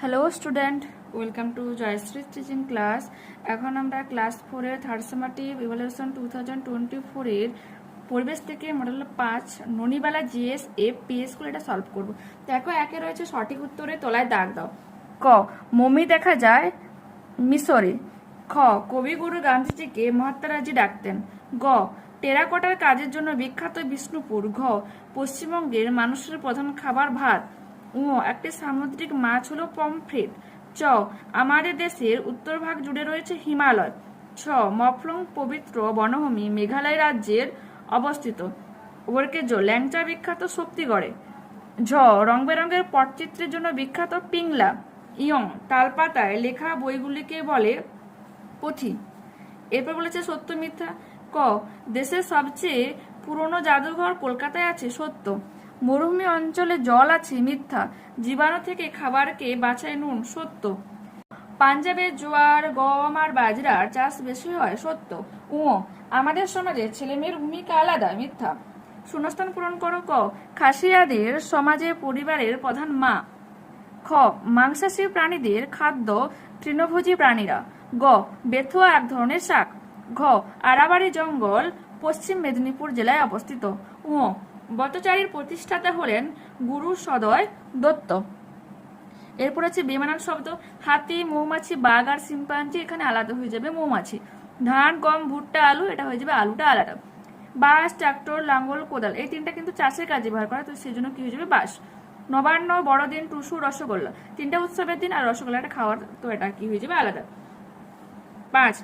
Hello student welcome to Joyshree teaching class এখন আমরা class ফোরের third summative evaluation two thousand twenty ফোরের পরিবেশ থেকে মডেল পাঁচ ননিবালা জিএস এফ করে এটা সলভ করব। দেখো, একে রয়েছে সঠিক উত্তরে, তলায় দাগ দাও। ক, মমি দেখা যায় মিশরে। খ, কবিগুরু গান্ধীজিকে মহাত্মারাজি ডাকতেন। গ, টেরাকোটার কাজের জন্য বিখ্যাত বিষ্ণুপুর। ঘ, পশ্চিমবঙ্গের মানুষের প্রধান খাবার ভাত। একটি সামুদ্রিক মাছ হলো পমফ্রেট। চ, আমাদের দেশের উত্তর ভাগ জুড়ে রয়েছে হিমালয়। ছ, মফলং পবিত্র বনভূমি মেঘালয় রাজ্যের অবস্থিত। ওরকেজ ল্যাংচা বিখ্যাত শক্তিগড়ে। ঝ রং বেরঙের পটচিত্রের জন্য বিখ্যাত পিংলা। ইয়ং, তালপাতায় লেখা বইগুলিকে বলে পুঁথি। এরপর বলেছে সত্য মিথ্যা। ক, দেশের সবচেয়ে পুরনো জাদুঘর কলকাতায় আছে সত্য। মরুভূমি অঞ্চলে জল আছে, মিথ্যা। জীবাণু থেকে খাবারকে বাঁচায় নুন, সত্য। পাঞ্জাবে জোয়ার, গম আর বাজরার চাষ বেশি হয়, সত্য। ও আমাদের সমাজে ছেলে মেয়ের ভূমিকা আলাদা, মিথ্যা। শূন্যস্থান পূরণ করো ক, খাসিয়াদের সমাজে পরিবারের প্রধান মা। খ, মাংসাশী প্রাণীদের খাদ্য তৃণভোজী প্রাণীরা। গ, বেথুয়া এক ধরনের শাক। ঘ আরাবাড়ি জঙ্গল পশ্চিম মেদিনীপুর জেলায় অবস্থিত। ও বতচারীর প্রতিষ্ঠাতা হলেন গুরু সদয় দত্ত। এরপর আছে বেমানান শব্দ। হাতি, মৌমাছি, বাঘ আর শিম্পাঞ্জি এখানে আলাদা হয়ে যাবে মৌমাছি। ধান, গম, ভুট্টা, আলু, এটা হয়ে যাবে আলুটা আলাদা। বাস ট্রাক্টর, লাঙ্গল, কোদাল, এই তিনটা কিন্তু চাষের কাজে ব্যবহার করা তো সেই জন্য কি হয়ে যাবে? বাস নবান্ন, বড়দিন, টুসু, রসগোল্লা। তিনটা উৎসবের দিন আর রসগোল্লাটা খাওয়ার, তো এটা কি হয়ে যাবে? আলাদা। পাঁচ।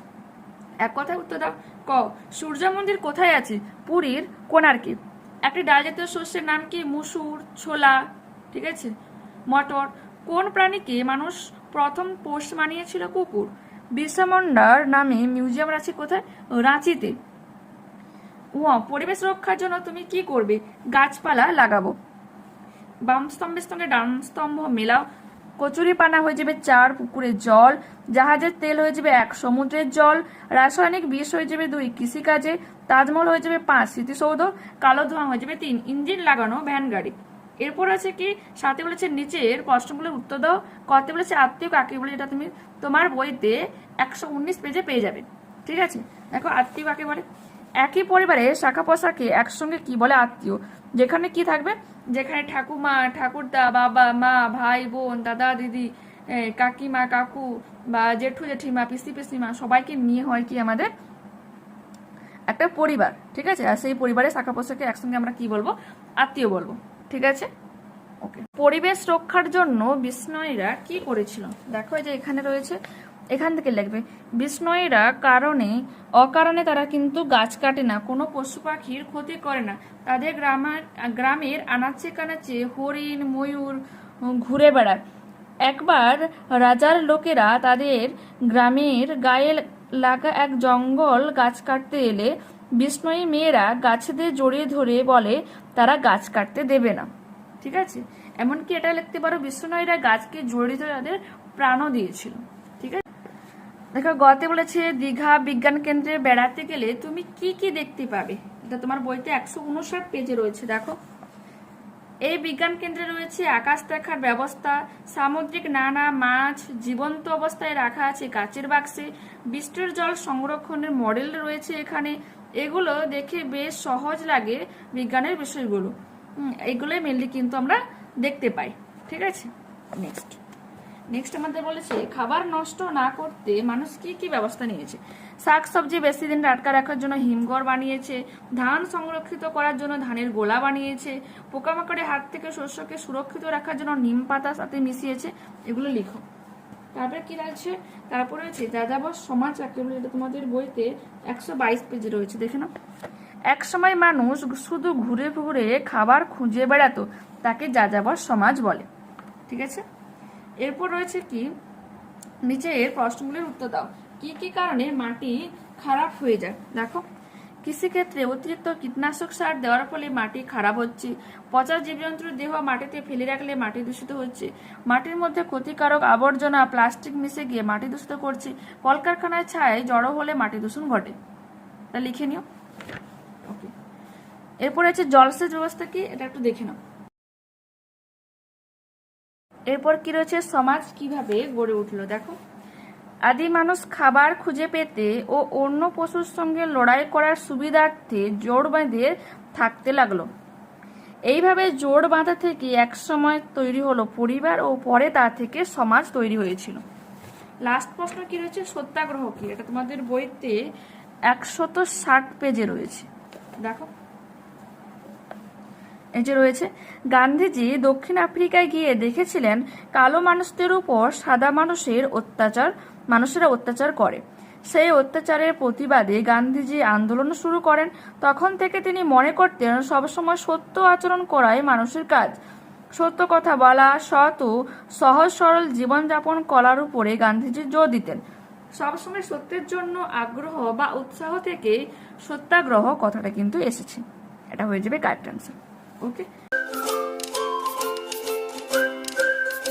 এক কথায় উত্তর দাও। ক। সূর্য মন্দির কোথায় আছে? পুরীর কোণার্কে। একটি ডাল জাতীয় শস্যের নাম কি? মুসুর, ছোলা, ঠিক আছে? মটর। কোন প্রাণীকে মানুষ প্রথম পোষ মানিয়েছিল কুকুর? বিরসা মুন্ডার নামে মিউজিয়াম আছে কোথায়? রাঁচিতে। ও, পরিবেশ রক্ষার জন্য তুমি কি করবে? গাছপালা লাগাবো। বাম স্তম্ভের সঙ্গে ডান স্তম্ভ মেলাও কচুরি পানা হয়ে যাবে চার পুকুরের জল, জাহাজের তেল হয়ে যাবে এক সমুদ্রের জল, রাসায়নিক বিষ হয়ে যাবে দুই কৃষিকাজে, তাজমহল হয়ে যাবে পাঁচ স্মৃতিসৌধ, কালো ধোঁয়া হয়ে যাবে তিন ইঞ্জিন লাগানো ভ্যান গাড়ি। এরপর আছে কি? সাথে বলেছে নিচের প্রশ্নগুলোর উত্তর দাও। কতে বলেছে আত্মীয় কাকে বলে যেটা তুমি তোমার বইতে একশো উনিশ পেজে পেয়ে যাবে। ঠিক আছে? দেখো আত্মীয় কাকে বলে? একই পরিবারে শাখা পোশাকে একসঙ্গে কি বলে আত্মীয়? যেখানে কি থাকবে? যেখানে ঠাকুমা, ঠাকুরদা, বাবা, মা, ভাই, বোন, দাদা, দিদি কাকিমা, কাকু বা জেঠু, জেঠিমা, পিসি, পিসিমা সবাইকে নিয়ে হয় কি আমাদের? একটা পরিবার, ঠিক আছে? আর সেই পরিবারে শাখা পোশাকে একসঙ্গে আমরা কি বলব? আত্মীয় বলব, ঠিক আছে? ওকে পরিবেশ রক্ষার জন্য বিষ্ণয়ীরা কি করেছিল? দেখো যে এখানে রয়েছে এখান থেকে লিখবে বিষ্ণয়ীরা কারণে, অকারণে তারা কিন্তু গাছ কাটে না, কোনো পশু পাখির ক্ষতি করে না। তাদের গ্রামের গ্রামের আনাচে কানাচে হরিণ, ময়ূর ঘুরে বেড়ায়। একবার রাজার লোকেরা তাদের গ্রামের গায়ে লাগা এক জঙ্গল গাছ কাটতে এলে বিষ্ণয়ী মেয়েরা গাছেদের জড়িয়ে ধরে বলে, তারা গাছ কাটতে দেবে না। ঠিক আছে? এমনকি এটা লিখতে পারো বিষ্ণুনয়ীরা গাছকে জড়িয়ে ধরে তাদের প্রাণও দিয়েছিল। ঠিক আছে? দেখো, গতে বলেছে, দীঘা বিজ্ঞান কেন্দ্রে বেড়াতে গেলে তুমি কি কি দেখতে পাবে? এটা তোমার বইতে একশো উনষাট পেজে রয়েছে, দেখো। এই বিজ্ঞান কেন্দ্রে রয়েছে আকাশ দেখার ব্যবস্থা, সামুদ্রিক নানা মাছ, জীবন্ত অবস্থায় রাখা আছে কাচের বাক্সে বৃষ্টির জল সংরক্ষণের মডেল রয়েছে এখানে। এগুলো দেখে বেশ সহজ লাগে বিজ্ঞানের বিষয়গুলো। এগুলোই মেনলি কিন্তু আমরা দেখতে পাই। ঠিক আছে? নেক্সট নেক্সট আমাদের বলেছে, খাবার নষ্ট না করতে মানুষ কি কি ব্যবস্থা নিয়েছে? শাক সবজি বেশি দিন টাটকা রাখার জন্য হিমঘর বানিয়েছে, ধান সংরক্ষিত করার জন্য ধানের গোলা বানিয়েছে, পোকামাকড়ের হাত থেকে শস্যকে সুরক্ষিত রাখার জন্য নিম পাতা সাথে মিশিয়েছে, এগুলো লিখো। তারপরে কি রয়েছে? তারপরে রয়েছে, যাযাবর সমাজ বলে এটা তোমাদের বইতে একশো বাইশ পেজে রয়েছে, দেখে নাও। এক সময় মানুষ শুধু ঘুরে ঘুরে খাবার খুঁজে বেড়াতো, তাকে যাযাবর সমাজ বলে। ঠিক আছে? এরপর রয়েছে কি? নিচে এর প্রশ্নগুলির উত্তর দাও। কি কি কারণে মাটি খারাপ হয়ে যায়? দেখো, কৃষিক্ষেত্রে অতিরিক্ত কীটনাশক সার দেওয়ার ফলে মাটি খারাপ হচ্ছে। পচা জীবজন্তুর দেহ মাটিতে ফেলে রাখলে মাটি দূষিত হচ্ছে। মাটির মধ্যে ক্ষতিকারক আবর্জনা, প্লাস্টিক মিশে গিয়ে মাটি দূষিত করছে। কলকারখানায় ছায় জড়ো হলে মাটি দূষণ ঘটে। তা লিখে নিও। ওকে এরপরে আছে জলসেচ ব্যবস্থা কি? এটা একটু দেখে নাও। এরপর কি রয়েছে? সমাজ কীভাবে গড়ে উঠল? দেখো। আদি মানুষ খাবার খুঁজে পেতে ও অন্য পশুর সঙ্গে লড়াই করার সুবিধার্থে জোড় বেঁধে থাকতে লাগল। এইভাবে জোর বাঁধা থেকে একসময় তৈরি হলো পরিবার ও পরে তা থেকে সমাজ তৈরি হয়েছিল। লাস্ট প্রশ্ন কি রয়েছে? সত্যাগ্রহ কি? এটা তোমাদের বইতে একশত ষাট পেজে রয়েছে। দেখো। যে রয়েছে, গান্ধীজি দক্ষিণ আফ্রিকায় গিয়ে দেখেছিলেন কালো মানুষদের উপর সাদা মানুষের অত্যাচার, মানুষেরা অত্যাচার করে। সেই অত্যাচারের প্রতিবাদে গান্ধীজি আন্দোলন শুরু করেন। তখন থেকে তিনি মনে করতেন সবসময় সত্য আচরণ করাই মানুষের কাজ। সত্য কথা বলা সৎ ও সহজ সরল জীবনযাপন করার উপরে গান্ধীজি জোর দিতেন। সবসময় সত্যের জন্য আগ্রহ বা উৎসাহ থেকে সত্যাগ্রহ কথাটা কিন্তু এসেছে। এটা হয়ে যাবে কারেক্ট অ্যান্সার ওকে